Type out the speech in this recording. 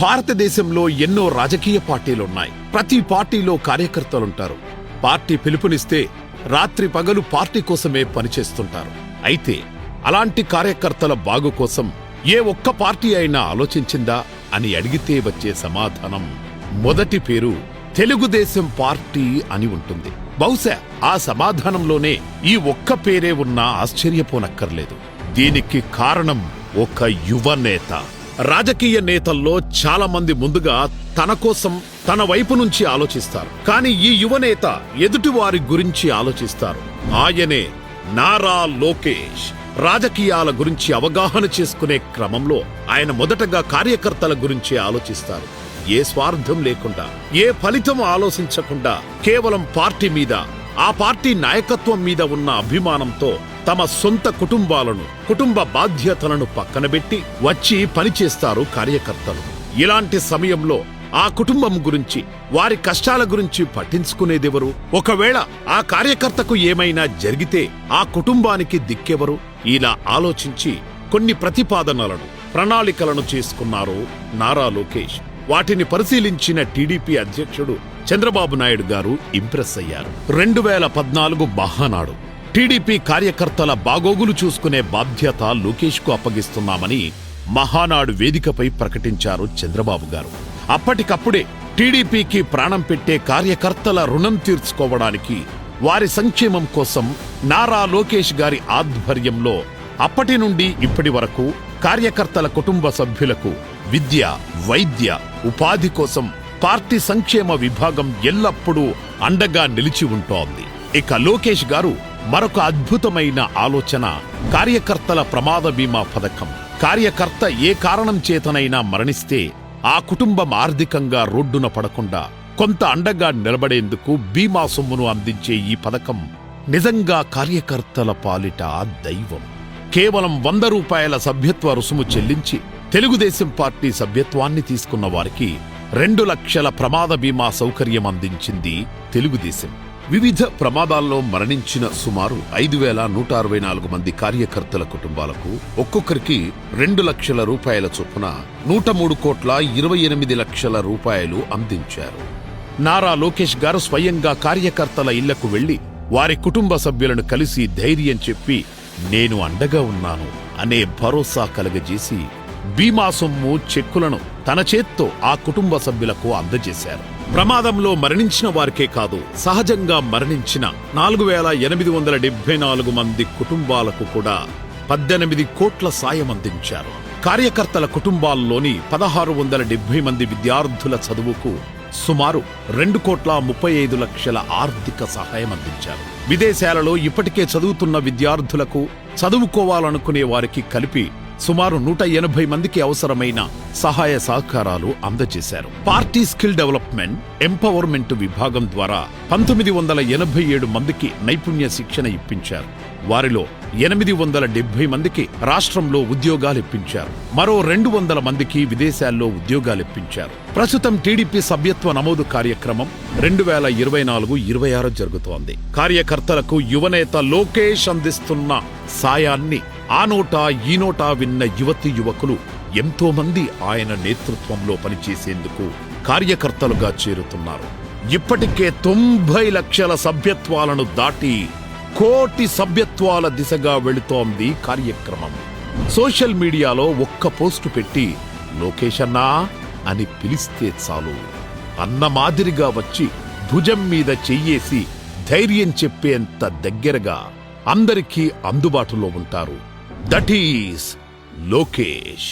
భారతదేశంలో ఎన్నో రాజకీయ పార్టీలున్నాయి. ప్రతి పార్టీలో కార్యకర్తలుంటారు. పార్టీ పిలుపునిస్తే రాత్రి పగలు పార్టీ కోసమే పనిచేస్తుంటారు. అయితే అలాంటి కార్యకర్తల బాగు కోసం ఏ ఒక్క పార్టీ అయినా ఆలోచించిందా అని అడిగితే వచ్చే సమాధానం మొదటి పేరు తెలుగుదేశం పార్టీ అని ఉంటుంది. బహుశా ఆ సమాధానంలోనే ఈ ఒక్క పేరే ఉన్నా ఆశ్చర్యపోనక్కర్లేదు. దీనికి కారణం ఒక యువ నేత. రాజకీయ నేతల్లో చాలా మంది ముందుగా తన కోసం తన వైపు నుంచి ఆలోచిస్తారు. కానీ ఈ యువనేత ఎదుటి వారి గురించి ఆలోచిస్తారు. ఆయనే నారా లోకేష్. రాజకీయాల గురించి అవగాహన చేసుకునే క్రమంలో ఆయన మొదటగా కార్యకర్తల గురించి ఆలోచిస్తారు. ఏ స్వార్థం లేకుండా ఏ ఫలితం ఆలోచించకుండా కేవలం పార్టీ మీద ఆ పార్టీ నాయకత్వం మీద ఉన్న అభిమానంతో తమ సొంత కుటుంబాలను కుటుంబ బాధ్యతలను పక్కనబెట్టి వచ్చి పనిచేస్తారు కార్యకర్తలు. ఇలాంటి సమయంలో ఆ కుటుంబం గురించి వారి కష్టాల గురించి పట్టించుకునేదెవరు? ఒకవేళ ఆ కార్యకర్తకు ఏమైనా జరిగితే ఆ కుటుంబానికి దిక్కెవరు? ఇలా ఆలోచించి కొన్ని ప్రతిపాదనలను ప్రణాళికలను చేసుకున్నారు నారా లోకేష్. వాటిని పరిశీలించిన టీడీపీ అధ్యక్షుడు చంద్రబాబు నాయుడు గారు ఇంప్రెస్ అయ్యారు. రెండు వేల పద్నాలుగు మహానాడు టీడీపీ కార్యకర్తల బాగోగులు చూసుకునే బాధ్యత లోకేష్కు అప్పగిస్తున్నామని మహానాడు వేదికపై ప్రకటించారు చంద్రబాబు గారు. అప్పటికప్పుడే టీడీపీకి ప్రాణం పెట్టే కార్యకర్తల రుణం తీర్చుకోవడానికి వారి సంక్షేమం కోసం నారా లోకేష్ గారి ఆధ్వర్యంలో అప్పటి నుండి ఇప్పటి వరకు కార్యకర్తల కుటుంబ సభ్యులకు విద్య వైద్య ఉపాధి కోసం పార్టీ సంక్షేమ విభాగం ఎల్లప్పుడూ అండగా నిలిచి ఉంటోంది. ఇక లోకేష్ గారు మరొక అద్భుతమైన ఆలోచన కార్యకర్తల ప్రమాద బీమా పథకం. కార్యకర్త ఏ కారణం చేతనైనా మరణిస్తే ఆ కుటుంబం ఆర్థికంగా రోడ్డున పడకుండా కొంత అండగా నిలబడేందుకు బీమా సొమ్మును అందించే ఈ పథకం నిజంగా కార్యకర్తల పాలిట దైవం. కేవలం వంద రూపాయల సభ్యత్వ రుసుము చెల్లించి తెలుగుదేశం పార్టీ సభ్యత్వాన్ని తీసుకున్న వారికి రెండు లక్షల ప్రమాద బీమా సౌకర్యం అందించింది తెలుగుదేశం. వివిధ ప్రమాదాల్లో మరణించిన సుమారు ఐదు వేల నూట అరవై నాలుగు మంది కార్యకర్తల కుటుంబాలకు ఒక్కొక్కరికి రెండు లక్షల రూపాయల చొప్పున నూట మూడు కోట్ల ఇరవై ఎనిమిది లక్షల రూపాయలు అందించారు. నారా లోకేష్ గారు స్వయంగా కార్యకర్తల ఇళ్ళకు వెళ్ళి వారి కుటుంబ సభ్యులను కలిసి ధైర్యం చెప్పి నేను అండగా ఉన్నాను అనే భరోసా కలగజేసి బీమా సొమ్ము చెక్కులను తన చేత్తో ఆ కుటుంబ సభ్యులకు అందజేశారు. ప్రమాదంలో మరణించిన వారికే కాదు సహజంగా మరణించిన నాలుగు వేల ఎనిమిది వందల డెబ్బై నాలుగు మంది కుటుంబాలకు కూడా పద్దెనిమిది కోట్ల సాయం అందించారు. కార్యకర్తల కుటుంబాల్లోని పదహారు వందల డెబ్బై మంది విద్యార్థుల చదువుకు సుమారు రెండు కోట్ల ముప్పై ఐదు లక్షల ఆర్థిక సహాయం అందించారు. విదేశాలలో ఇప్పటికే చదువుతున్న విద్యార్థులకు చదువుకోవాలనుకునే వారికి కలిపి సుమారు నూట ఎనభై మందికి అవసరమైన సహాయ సహకారాలు అందజేశారు. పార్టీ స్కిల్ డెవలప్మెంట్ ఎంపవర్మెంట్ విభాగం ద్వారా పంతొమ్మిది వందల ఎనభై ఏడు మందికి నైపుణ్య శిక్షణ ఇప్పించారు. వారిలో ఎనిమిది వందల డెబ్బై మందికి రాష్ట్రంలో ఉద్యోగాలు ఇప్పించారు. మరో రెండు వందల మందికి విదేశాల్లో ఉద్యోగాలు ఇప్పించారు. ప్రస్తుతం టీడీపీ సభ్యత్వ నమోదు కార్యక్రమం రెండు వేల ఇరవై నాలుగు ఇరవై ఆరు జరుగుతోంది. కార్యకర్తలకు యువనేత లోకేష్ అందిస్తున్న సాయాన్ని ఆ నోటా ఈ నోటా విన్న యువతి యువకులు ఎంతో మంది ఆయన నేతృత్వంలో పనిచేసేందుకు కార్యకర్తలుగా చేరుతున్నారు. ఇప్పటికే తొంభై లక్షల సభ్యత్వాలను దాటి కోటి సభ్యత్వాల దిశగా వెళుతోంది కార్యక్రమం. సోషల్ మీడియాలో ఒక్క పోస్టు పెట్టి లోకేష్ అన్నా అని పిలిస్తే చాలు. అన్న మాదిరిగా వచ్చి భుజం మీద చెయ్యేసి ధైర్యం చెప్పేంత దగ్గరగా అందరికీ అందుబాటులో ఉంటారు. That is Lokesh